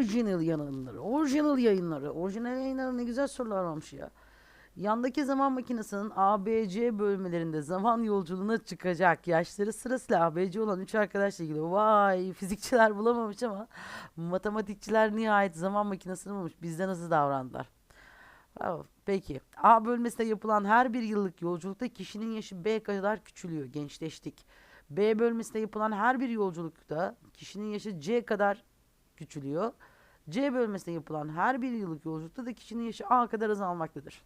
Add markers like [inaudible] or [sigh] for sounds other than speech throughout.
Original yayınları. Original yayınları. Orijinal yayınları ne güzel sorular varmış ya. Yandaki zaman makinesinin ABC bölmelerinde zaman yolculuğuna çıkacak yaşları sırasıyla ABC olan üç arkadaşla ilgili. Vay fizikçiler bulamamış ama matematikçiler nihayet zaman makinesini bulmuş. Bizde nasıl davrandılar? Peki. A bölmesinde yapılan her bir yıllık yolculukta kişinin yaşı B kadar küçülüyor. Gençleştik. B bölmesinde yapılan her bir yolculukta kişinin yaşı C kadar küçülüyor. C bölmesinde yapılan her bir yıllık yolculukta da kişinin yaşı A kadar azalmaktadır.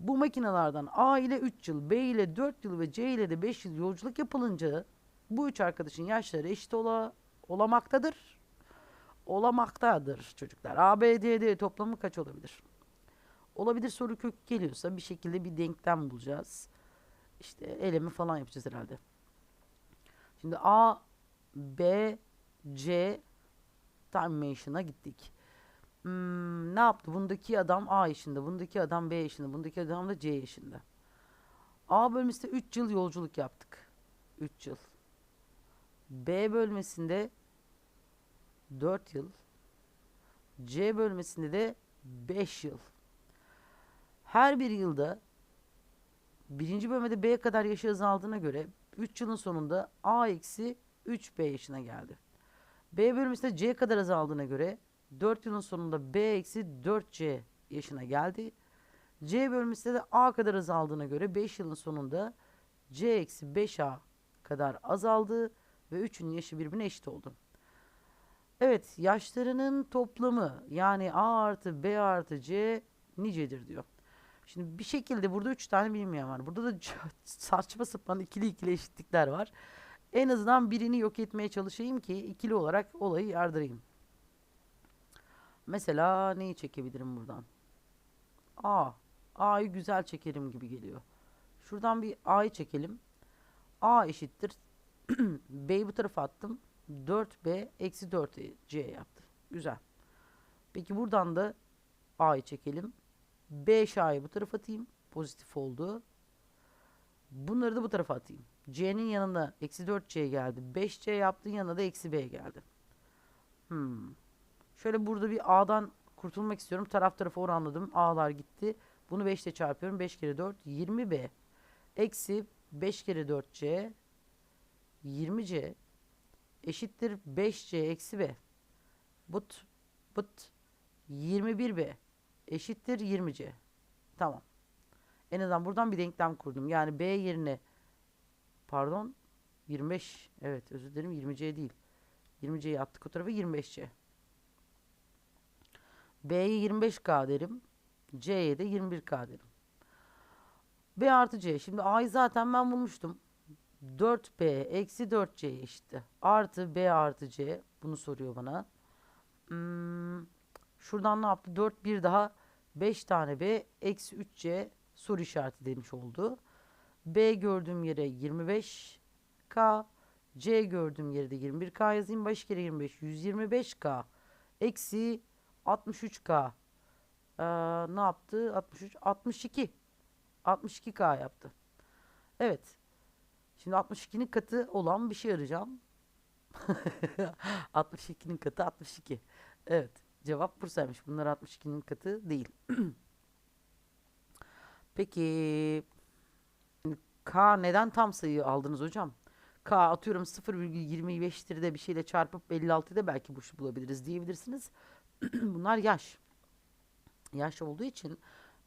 Bu makinelerden A ile 3 yıl, B ile 4 yıl ve C ile de 5 yıl yolculuk yapılınca bu üç arkadaşın yaşları eşit ola, olamaktadır. Olamaktadır çocuklar. A, B, D, D toplamı kaç olabilir? Olabilir soru kök geliyorsa bir şekilde bir denklem bulacağız. İşte elemi falan yapacağız herhalde. Şimdi A, B, C time machine'a gittik. Hmm, ne yaptı? Bundaki adam A yaşında, bundaki adam B yaşında, bundaki adam da C yaşında. A bölmesinde 3 yıl yolculuk yaptık. 3 yıl. B bölmesinde 4 yıl. C bölmesinde de 5 yıl. Her bir yılda birinci bölmede B kadar yaşı azaldığına göre 3 yılın sonunda A eksi 3B yaşına geldi. B bölmesinde C kadar azaldığına göre 4 yılın sonunda B eksi 4C yaşına geldi. C bölmesinde de A kadar azaldığına göre 5 yılın sonunda C eksi 5A kadar azaldı ve üçünün yaşı birbirine eşit oldu. Evet yaşlarının toplamı yani A artı B artı C nicedir diyor. Şimdi bir şekilde burada üç tane bilinmeyen var. Burada da [laughs] saçma sapan ikili ikili eşitlikler var. En azından birini yok etmeye çalışayım ki ikili olarak olayı yardırayım. Mesela neyi çekebilirim buradan? A. A'yı güzel çekerim gibi geliyor. Şuradan bir A'yı çekelim. A eşittir. [clears throat] B'yi bu tarafa attım. 4B eksi 4C yaptı. Güzel. Peki buradan da A'yı çekelim. 5 A'yı bu tarafa atayım. Pozitif oldu. Bunları da bu tarafa atayım. C'nin yanına eksi 4C geldi. 5C yaptığın yanına da eksi B geldi. Hmm. Şöyle burada bir A'dan kurtulmak istiyorum. Taraf tarafa oranladım. A'lar gitti. Bunu 5 ile çarpıyorum. 5 kere 4 20B. Eksi 5 kere 4C 20C eşittir 5C eksi B. But but 21B eşittir 20C. Tamam. En azından buradan bir denklem kurdum. Yani B yerine pardon 25 evet özür dilerim 20C değil. 20C'yi attık o tarafa 25C. B'ye 25K derim. C'ye de 21K derim. B artı C. Şimdi A'yı zaten ben bulmuştum. 4B eksi 4C eşitti. Artı B artı C. Bunu soruyor bana. Hmm, şuradan ne yaptı? 4 bir daha 5 tane B eksi 3C soru işareti demiş oldu. B gördüğüm yere 25K. C gördüğüm yere de 21K yazayım. Baş kere 25. 125K. Eksi 63K. Ee, ne yaptı? 63. 62. 62K yaptı. Evet. Şimdi 62'nin katı olan bir şey arayacağım. [laughs] 62'nin katı 62. Evet. Cevap Bursa'ymış. Bunlar 62'nin katı değil. [clears throat] Peki K neden tam sayı aldınız hocam? K atıyorum 0,25'tir de bir şeyle çarpıp 56'da belki bu bulabiliriz diyebilirsiniz. [clears throat] Bunlar yaş. Yaş olduğu için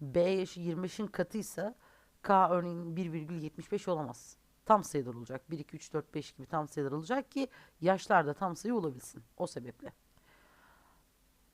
B yaşı 25'in katıysa K örneğin 1,75 olamaz. Tam sayılar olacak. 1, 2, 3, 4, 5 gibi tam sayılar olacak ki yaşlarda tam sayı olabilsin. O sebeple.